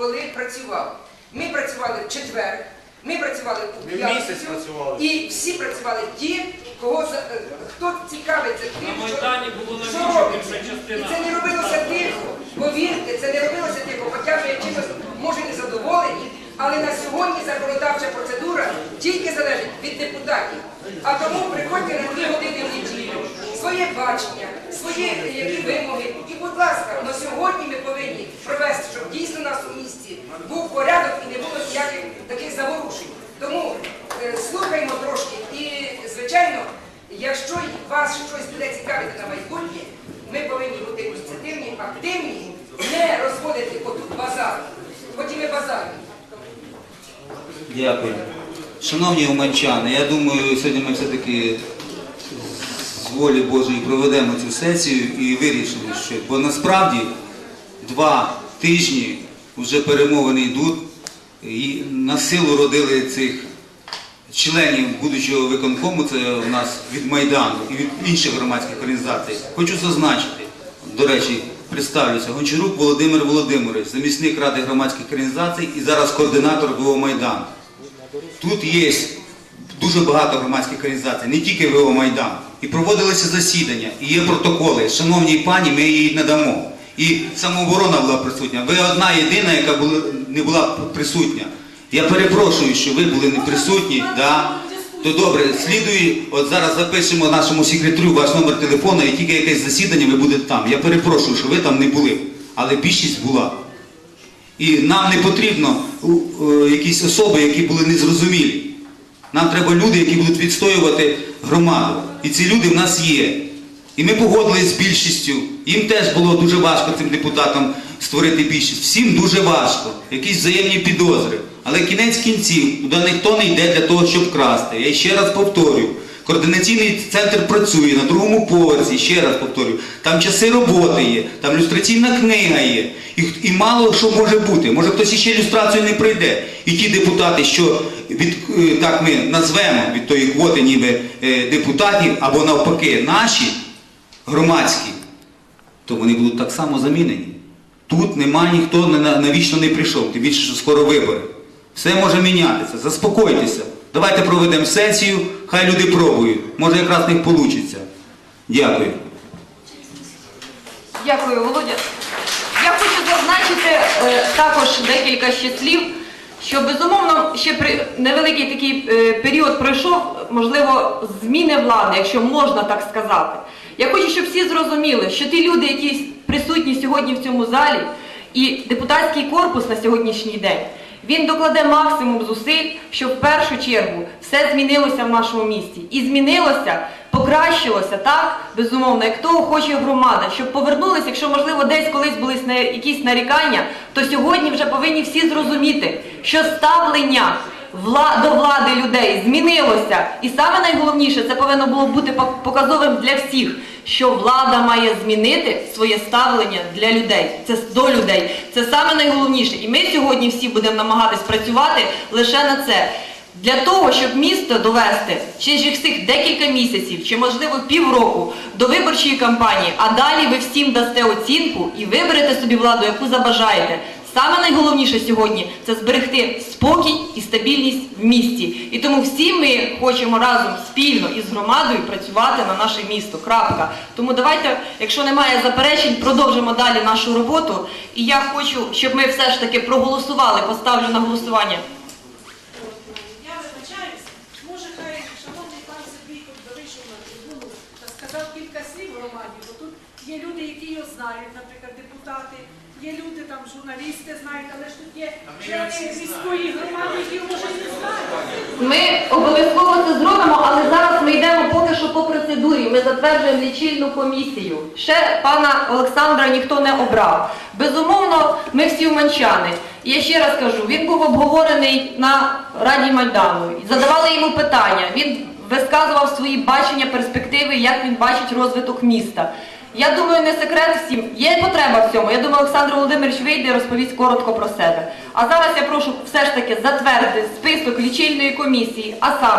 коли працював. Ми працювали в четвер, ми працювали у п'ятницю, і всі працювали ті, кого е, хто цікавиться тим, На що, що робиться. І це не робилося тихо. Повірте, це не робилося тихо, хоча ми чимось може не задоволені, але на сьогодні законодавча процедура тільки залежить від депутатів. А тому приходьте на дві години в неділю, своє бачення, свої е, які вимоги. І, будь ласка, на сьогодні ми повинні провести, щоб дійсно у нас у місті був порядок і не було ніяких таких заворушень. Тому е, трошки і, звичайно, якщо вас щось буде цікавити на майбутнє, ми повинні бути ініціативні, активні, не розводити отут базар. Хоч і ми базарні. Дякую. Шановні уманчани, я думаю, сьогодні ми все-таки з волі Божої проведемо цю сесію і вирішимо, що бо насправді два тижні вже перемовини йдуть і на силу родили цих членів будучого виконкому, це у нас від Майдану і від інших громадських організацій. Хочу зазначити, до речі, представлюся, Гончарук Володимир Володимирович, замісник Ради громадських організацій і зараз координатор ВО Майдану. Тут є дуже багато громадських організацій, не тільки ВО Майдан. І проводилися засідання, і є протоколи. Шановній пані, ми її надамо. І самооборона була присутня. Ви одна єдина, яка не була присутня. Я перепрошую, що ви були не присутні. Да? То добре, слідує, от зараз запишемо нашому секретарю ваш номер телефону, і тільки якесь засідання ви будете там. Я перепрошую, що ви там не були. Але більшість була. І нам не потрібно е, якісь особи, які були незрозумілі. Нам треба люди, які будуть відстоювати громаду. І ці люди в нас є. І ми погодились з більшістю. Їм теж було дуже важко цим депутатам створити більшість. Всім дуже важко. Якісь взаємні підозри. Але кінець кінців, туди ніхто не йде для того, щоб красти. Я ще раз повторюю. Координаційний центр працює на другому поверсі, ще раз повторюю. Там часи роботи є, там люстраційна книга є. І, і мало що може бути. Може хтось іще ілюстрацію не прийде. І ті депутати, що від, е, так ми назвемо від тої квоти ніби е, депутатів, або навпаки, наші громадські, то вони будуть так само замінені. Тут нема ніхто на- на- навічно не прийшов, тим більше, що скоро вибори. Все може мінятися. Заспокойтеся. Давайте проведемо сесію, хай люди пробують. Може якраз в них вийде. Дякую. Дякую, Володя. Я хочу зазначити е, також декілька ще слів, що безумовно ще при невеликий такий е, період пройшов, можливо, зміни влади, якщо можна так сказати. Я хочу, щоб всі зрозуміли, що ті люди, які присутні сьогодні в цьому залі, і депутатський корпус на сьогоднішній день, він докладе максимум зусиль, щоб в першу чергу все змінилося в нашому місті. І змінилося, покращилося так, безумовно, як того хоче громада, щоб повернулися, якщо можливо десь колись були якісь нарікання, то сьогодні вже повинні всі зрозуміти, що ставлення вла- до влади людей змінилося. І саме найголовніше, це повинно було бути пок- показовим для всіх, що влада має змінити своє ставлення для людей. Це до людей. Це саме найголовніше. І ми сьогодні всі будемо намагатись працювати лише на це. Для того, щоб місто довести ж цих декілька місяців чи можливо півроку до виборчої кампанії, а далі ви всім дасте оцінку і виберете собі владу, яку забажаєте. Саме найголовніше сьогодні це зберегти спокій і стабільність в місті. І тому всі ми хочемо разом спільно із громадою працювати на наше місто. Крапка. Тому давайте, якщо немає заперечень, продовжимо далі нашу роботу. І я хочу, щоб ми все ж таки проголосували, поставлю на голосування. Я вибачаюсь, може хай шановний пан Сергійко вийшов на трибуну та сказав кілька слів громаді, є люди, які його знають, наприклад, депутати, є люди там, журналісти знають, але ж тут є члени міської громади, які його може не знають. Ми обов'язково це зробимо, але зараз ми йдемо поки що по процедурі. Ми затверджуємо лічильну комісію. Ще пана Олександра ніхто не обрав. Безумовно, ми всі уманчани. І Я ще раз кажу, він був обговорений на Раді Майдану. Задавали йому питання. Він висказував свої бачення, перспективи, як він бачить розвиток міста. Я думаю, не секрет всім. Є потреба в цьому. Я думаю, Олександр Володимирович вийде і розповість коротко про себе. А зараз я прошу все ж таки затвердити список лічильної комісії, а саме